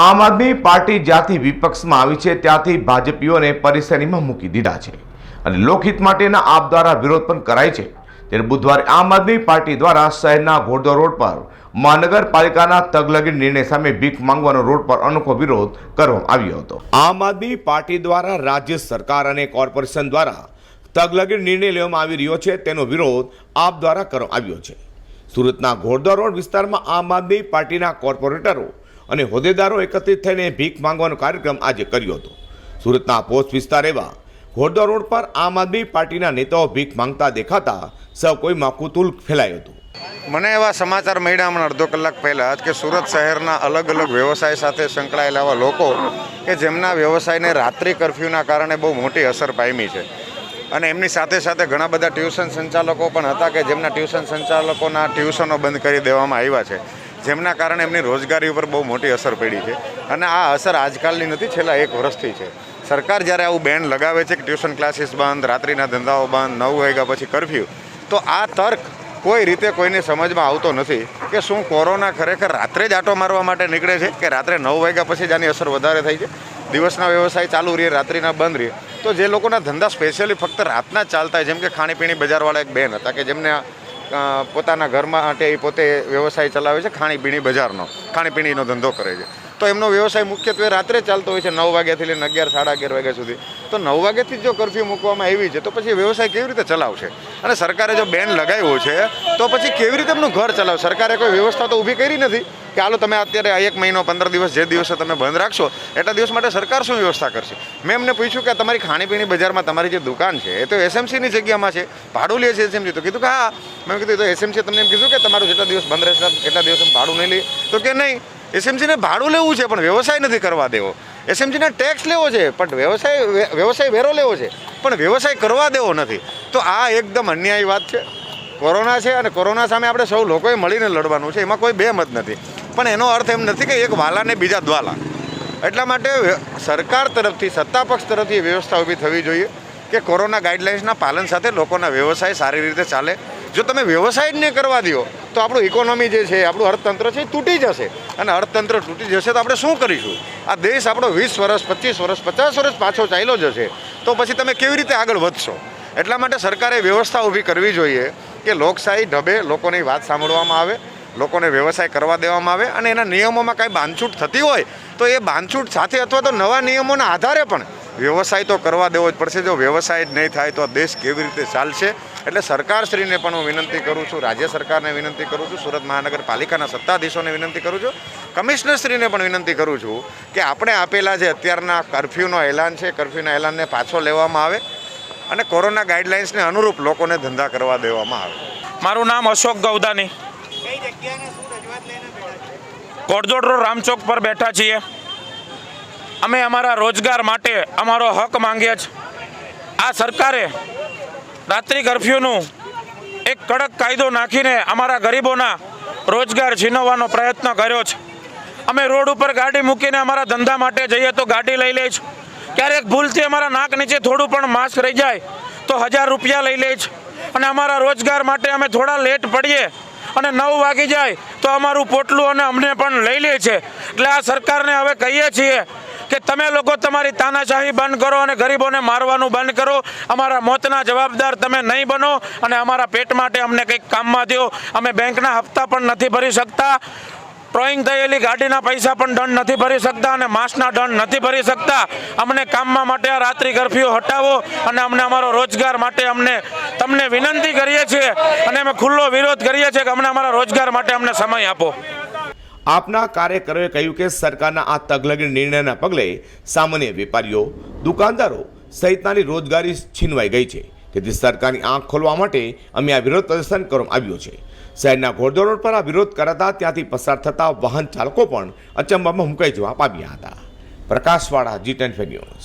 આમ આદમી પાર્ટી જ્યાંથી વિપક્ષમાં આવી છે, ત્યાંથી ભાજપીઓને પરેશાનીમાં મૂકી દીધા છે અને લોકહિત માટેના આપ દ્વારા વિરોધ પણ કરાય છે. ત્યારે બુધવારે આમ આદમી પાર્ટી દ્વારા શહેરના ઘોડદો રોડ પર, મહાનગરપાલિકાના તગલગી નિર્ણય સામે ભીખ માંગવાનો રોડ પર અનોખો વિરોધ કરવામાં આવ્યો હતો. આમ આદમી પાર્ટી દ્વારા રાજ્ય સરકાર અને કોર્પોરેશન દ્વારા તગલગી નિર્ણય લેવામાં આવી રહ્યો છે, તેનો વિરોધ આપ દ્વારા કરવામાં આવ્યો છે. સુરતના ઘોડદા રોડ વિસ્તારમાં આમ આદમી પાર્ટીના કોર્પોરેટરો અને હોદ્દેદારો એકત્રિત થઈને ભીખ માંગવાનો કાર્યક્રમ આજે કર્યો હતો. સુરતના પોસ્ટ વિસ્તાર એવા ઘોડદા રોડ પર આમ આદમી પાર્ટીના નેતાઓ ભીખ માંગતા દેખાતા સૌ કોઈમાં કુતુલ ફેલાયું હતું. મને એવા સમાચાર મળ્યા હમણાં અડધો કલાક પહેલાં કે સુરત શહેરના અલગ અલગ વ્યવસાય સાથે સંકળાયેલા એવા લોકો કે જેમના વ્યવસાયને રાત્રિ કરફ્યુના કારણે બહુ મોટી અસર પામી છે. અને એમની સાથે સાથે ઘણા બધા ટ્યુશન સંચાલકો પણ હતા કે જેમના ટ્યુશન સંચાલકોના ટ્યુશનો બંધ કરી દેવામાં આવ્યા છે. જેમના કારણે એમની રોજગારી ઉપર બહુ મોટી અસર પડી છે અને આ અસર આજકાલની નથી, છેલ્લા એક વર્ષથી છે. સરકાર જ્યારે આવું બેન લગાવે છે કે ટ્યુશન ક્લાસીસ બંધ, રાત્રિના ધંધાઓ બંધ, નવ વાગ્યા પછી કરફ્યુ તો આ તર્ક કોઈ રીતે કોઈને સમજમાં આવતો નથી કે શું કોરોના ખરેખર રાત્રે જ આટો મારવા માટે નીકળે છે કે રાત્રે નવ વાગ્યા પછી જ આની અસર વધારે થાય છે? દિવસના વ્યવસાય ચાલુ રહે, રાત્રિના બંધ રહે. તો જે લોકોના ધંધા સ્પેશિયલી ફક્ત રાતના ચાલતા જેમ કે ખાણીપીણી બજારવાળા એક બેન હતા કે જેમને પોતાના ઘર માટે એ પોતે વ્યવસાય ચલાવે છે ખાણીપીણી બજારનો. ખાણીપીણીનો ધંધો કરે છે. તો એમનો વ્યવસાય મુખ્યત્વે રાત્રે ચાલતો હોય છે, નવ વાગ્યાથી લઈને અગિયાર, સાડા અગિયાર વાગ્યા સુધી. તો નવ વાગ્યાથી જો કરફ્યુ મૂકવામાં આવી છે, તો પછી વ્યવસાય કેવી રીતે ચલાવશે? અને સરકારે જો બેન લગાવ્યો છે, તો પછી કેવી રીતે એમનું ઘર ચલાવશે? સરકારે કોઈ વ્યવસ્થા તો ઊભી કરી નથી. કે હાલો તમે અત્યારે એક મહિનો, પંદર દિવસ જે દિવસે તમે બંધ રાખશો, એટલા દિવસ માટે સરકાર શું વ્યવસ્થા કરશે? મેં એમને પૂછ્યું કે તમારી ખાણીપીણી બજારમાં તમારી જે દુકાન છે, એ તો એસએમસીની જગ્યામાં છે. ભાડું લે છે એસએમસી તો કીધું કે હા. મેં કીધું, તો એસએમસી તમને એમ કીધું કે તમારું જેટલા દિવસ બંધ રહેશે, એટલા દિવસ ભાડું નહીં લઈએ તો કે નહીં. એસએમસીને ભાડું લેવું છે, પણ વ્યવસાય નથી કરવા દેવો. એસએમસીને ટેક્સ લેવો છે, પણ વ્યવસાય વ્યવસાય વેરો લેવો છે. પણ વ્યવસાય કરવા દેવો નથી. તો આ એકદમ અન્યાયી વાત છે. કોરોના છે અને કોરોના સામે આપણે સૌ લોકોએ મળીને લડવાનું છે, એમાં કોઈ બે મત નથી. પણ એનો અર્થ એમ નથી કે એક વાલાને બીજા દ્વાલા. એટલા માટે સરકાર તરફથી સત્તાપક્ષ તરફથી વ્યવસ્થા ઊભી થવી જોઈએ કે કોરોના ગાઈડલાઇન્સના પાલન સાથે લોકોના વ્યવસાય સારી રીતે ચાલે. જો તમે વ્યવસાય જ નહીં કરવા દો તો આપણું ઇકોનોમી જે છે, આપણું અર્થતંત્ર છે એ તૂટી જશે. અને અર્થતંત્ર તૂટી જશે તો આપણે શું કરીશું? આ દેશ આપણો વીસ વર્ષ, પચીસ વર્ષ, પચાસ વર્ષ પાછો ચાલ્યો જશે, તો પછી તમે કેવી રીતે આગળ વધશો? એટલા માટે સરકારે વ્યવસ્થા ઊભી કરવી જોઈએ કે લોકશાહી ઢબે લોકોની વાત સાંભળવામાં આવે લોકોને વ્યવસાય કરવા દેવામાં આવે અને એના નિયમોમાં કાંઈ બાંધછૂટ થતી હોય, તો એ બાંધછૂટ સાથે અથવા તો નવા નિયમોના આધારે પણ વ્યવસાય તો કરવા દેવો જ પડશે. જો વ્યવસાય જ નહીં થાય તો દેશ કેવી રીતે ચાલશે? એટલે સરકારશ્રીને પણ હું વિનંતી કરું છું, રાજ્ય સરકારને વિનંતી કરું છું, સુરત મહાનગરપાલિકાના સત્તાધીશોને વિનંતી કરું છું, કમિશનરશ્રીને પણ વિનંતી કરું છું કે આપણે આપેલા જે અત્યારના કર્ફ્યુનો એલાન છે, કર્ફ્યુના એલાનને પાછો લેવામાં આવે અને કોરોના ગાઈડલાઇન્સને અનુરૂપ લોકોને ધંધા કરવા દેવામાં આવે. મારું નામ અશોક ગૌદાની. કોડજોડ રોડ રામચોક પર બેઠા છીએ. અમે અમારા રોજગાર માટે અમારો હક માંગીએ છીએ આ સરકારે રાત્રિ કર્ફ્યુનું એક કડક કાયદો નાખીને અમારા ગરીબોના રોજગાર છીનવવાનો પ્રયત્ન કર્યો છે. અમે રોડ ઉપર ગાડી મૂકીને અમારા ધંધા માટે જઈએ તો ગાડી લઈ લે છે. ક્યારેક ભૂલથી અમારા નાક નીચે થોડું પણ માસ્ક રહી જાય તો હજાર રૂપિયા લઈ લે છે. અને અમારા રોજગાર માટે અમે થોડા લેટ પડીએ અને નવ વાગી જાય તો અમારું પોટલું અને અમને પણ લઈ લે છે. એટલે આ સરકારને હવે કહીએ છીએ કે તમે લોકો તમારી તાનાશાહી બંધ કરો અને ગરીબોને મારવાનું બંધ કરો. અમારા મોતના જવાબદાર તમે નહીં બનો અને અમારા પેટ માટે અમને કંઈક કામમાં દો. અમે બેંકના હપ્તા પણ નથી ભરી શકતા. ડ્રોઈંગ થયેલી ગાડીના પૈસા પણ દંડ નથી ભરી શકતા અને માસના દંડ નથી ભરી શકતા. અમને કામમાં માટે આ રાત્રિ કરફ્યુ હટાવો અને અમને અમારો રોજગાર માટે અમને તમને વિનંતી કરીએ છીએ અને અમે ખુલ્લો વિરોધ કરીએ છીએ કે અમને અમારા રોજગાર માટે અમને સમય આપો. આપના કાર્યકરોએ કહ્યું કે સરકારના આ તગલગી નિર્ણયના પગલે સામાન્ય વેપારીઓ, દુકાનદારો સહિતનાની રોજગારી છીનવાઈ ગઈ છે. તેથી સરકારની આંખ ખોલવા માટે અમે આ વિરોધ પ્રદર્શન કરવામાં આવ્યું છે. શહેરના ઘોડદોડ રોડ પર આ વિરોધ કરાતા ત્યાંથી પસાર થતા વાહન ચાલકો પણ અચંબામાં મુકાઈ જવા પામ્યા હતા. પ્રકાશવાળા જી ટેન ન્યૂઝ.